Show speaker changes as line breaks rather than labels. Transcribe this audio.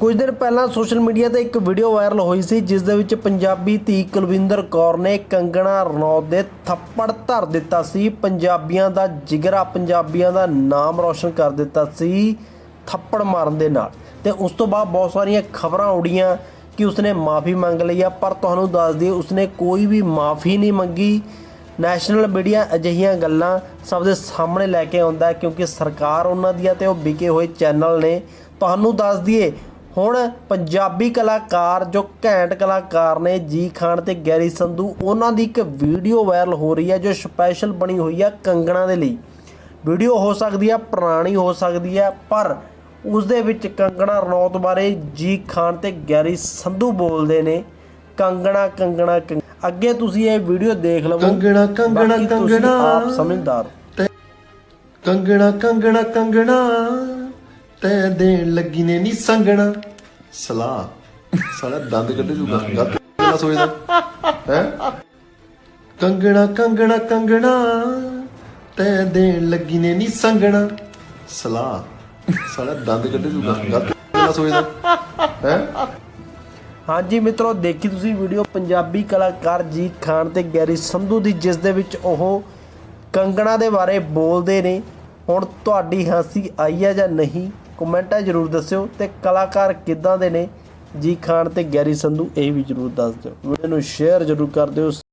ਕੁਝ ਦਿਨ ਪਹਿਲਾਂ ਸੋਸ਼ਲ ਮੀਡੀਆ ਤੇ ਇੱਕ ਵੀਡੀਓ ਵਾਇਰਲ ਹੋਈ ਸੀ, ਜਿਸ ਦੇ ਵਿੱਚ ਪੰਜਾਬੀ ਧੀ ਕੁਲਵਿੰਦਰ ਕੌਰ ਨੇ ਕੰਗਣਾ ਰਣੌਤ ਦੇ ਥੱਪੜ ਧਰ ਦਿੱਤਾ ਸੀ। ਪੰਜਾਬੀਆਂ ਦਾ ਜਿਗਰਾ, ਪੰਜਾਬੀਆਂ ਦਾ ਨਾਮ ਰੌਸ਼ਨ ਕਰ ਦਿੱਤਾ ਸੀ ਥੱਪੜ ਮਾਰਨ ਦੇ ਨਾਲ। ਤੇ ਉਸ ਤੋਂ ਬਾਅਦ ਬਹੁਤ ਸਾਰੀਆਂ ਖਬਰਾਂ ਉੜੀਆਂ ਕਿ ਉਸਨੇ ਮਾਫੀ ਮੰਗ ਲਈ ਆ, ਪਰ ਤੁਹਾਨੂੰ ਦੱਸ ਦਈਏ, ਉਸਨੇ ਕੋਈ ਵੀ ਮਾਫੀ ਨਹੀਂ ਮੰਗੀ। ਨੈਸ਼ਨਲ ਮੀਡੀਆ ਅਜਿਹੀਆਂ ਗੱਲਾਂ ਸਭ ਦੇ ਸਾਹਮਣੇ ਲੈ ਕੇ ਆਉਂਦਾ ਕਿਉਂਕਿ ਸਰਕਾਰ ਉਹਨਾਂ ਦੀ ਆ ਤੇ ਉਹ ਵਿਕੇ ਹੋਏ ਚੈਨਲ ਨੇ। ਤੁਹਾਨੂੰ ਦੱਸ ਦਈਏ ਹੁਣ ਪੰਜਾਬੀ ਕਲਾਕਾਰ ਜੋ ਘੈਂਟ ਕਲਾਕਾਰ ਨੇ ਜੀ ਖਾਨ ਤੇ ਗੈਰੀ ਸੰਧੂ ਉਹਨਾਂ ਦੀ ਇੱਕ ਵੀਡੀਓ ਵਾਇਰਲ ਹੋ ਰਹੀ ਹੈ ਜੋ ਸਪੈਸ਼ਲ ਬਣੀ ਹੋਈ ਹੈ ਕੰਗਣਾ ਦੇ ਲਈ ਵੀਡੀਓ ਹੋ ਸਕਦੀ ਹੈ ਪੁਰਾਣੀ ਹੋ ਸਕਦੀ ਹੈ ਪਰ ਉਸ ਦੇ ਵਿੱਚ ਕੰਗਣਾ ਰਣੌਤ ਬਾਰੇ ਜੀ ਖਾਨ ਤੇ ਗੈਰੀ ਸੰਧੂ ਬੋਲਦੇ ਨੇ ਕੰਗਣਾ ਕੰਗਣਾ ਕੰਗ- ਅੱਗੇ ਤੁਸੀਂ ਇਹ ਵੀਡੀਓ ਦੇਖ ਲਵੋ
ਕੰਗਣਾ, ਕੰਗਣਾ, ਕੰਗਣਾ।
ਆਪ ਸਮਝਦਾਰ।
ਕੰਗਣਾ ਕੰਗਣਾ ਕੰਗਣਾ ਤੈ ਦੇਣ ਲੱਗੀ ਨੇ ਨੀ ਸੰਗਣਾ। ਸਲਾ ਸਾਲਾ ਦੰਦ ਕੱਢੇ ਜੂਗਾ ਗੱਤ ਨਾ। ਸੋਚਦਾ ਹੈ? ਕੰਗਣਾ ਕੰਗਣਾ ਕੰਗਣਾ, ਤੈ ਦੇਣ ਲੱਗੀ ਨੇ ਨੀ ਸੰਗਣਾ। ਸਲਾ ਸਾਲਾ ਦੰਦ ਕੱਢੇ ਜੂਗਾ ਗੱਤ ਨਾ। ਸੋਚਦਾ ਹੈ?
ਹਾਂਜੀ ਮਿੱਤਰੋ, ਦੇਖੀ ਤੁਸੀਂ ਵੀਡੀਓ ਪੰਜਾਬੀ ਕਲਾਕਾਰ ਜੀ ਖਾਨ ਤੇ ਗੈਰੀ ਸੰਧੂ ਦੀ, ਜਿਸ ਦੇ ਵਿੱਚ ਉਹ ਕੰਗਣਾ ਦੇ ਬਾਰੇ ਬੋਲਦੇ ਨੇ। ਹੁਣ ਤੁਹਾਡੀ ਹਾਸੀ ਆਈ ਹੈ ਜਾਂ ਨਹੀਂ? ਕਮੈਂਟਾਂ ਜ਼ਰੂਰ ਦੱਸਿਓ ਤੇ ਕਲਾਕਾਰ ਕਿੱਦਾਂ ਦੇ ਨੇ? ਜੀ ਖਾਨ ਤੇ ਗੈਰੀ ਸੰਧੂ, ਇਹ ਵੀ ਜ਼ਰੂਰ ਦੱਸ ਦਿਓ। ਵੀਡੀਓ ਨੂੰ ਸ਼ੇਅਰ ਜ਼ਰੂਰ ਕਰ ਦਿਓ।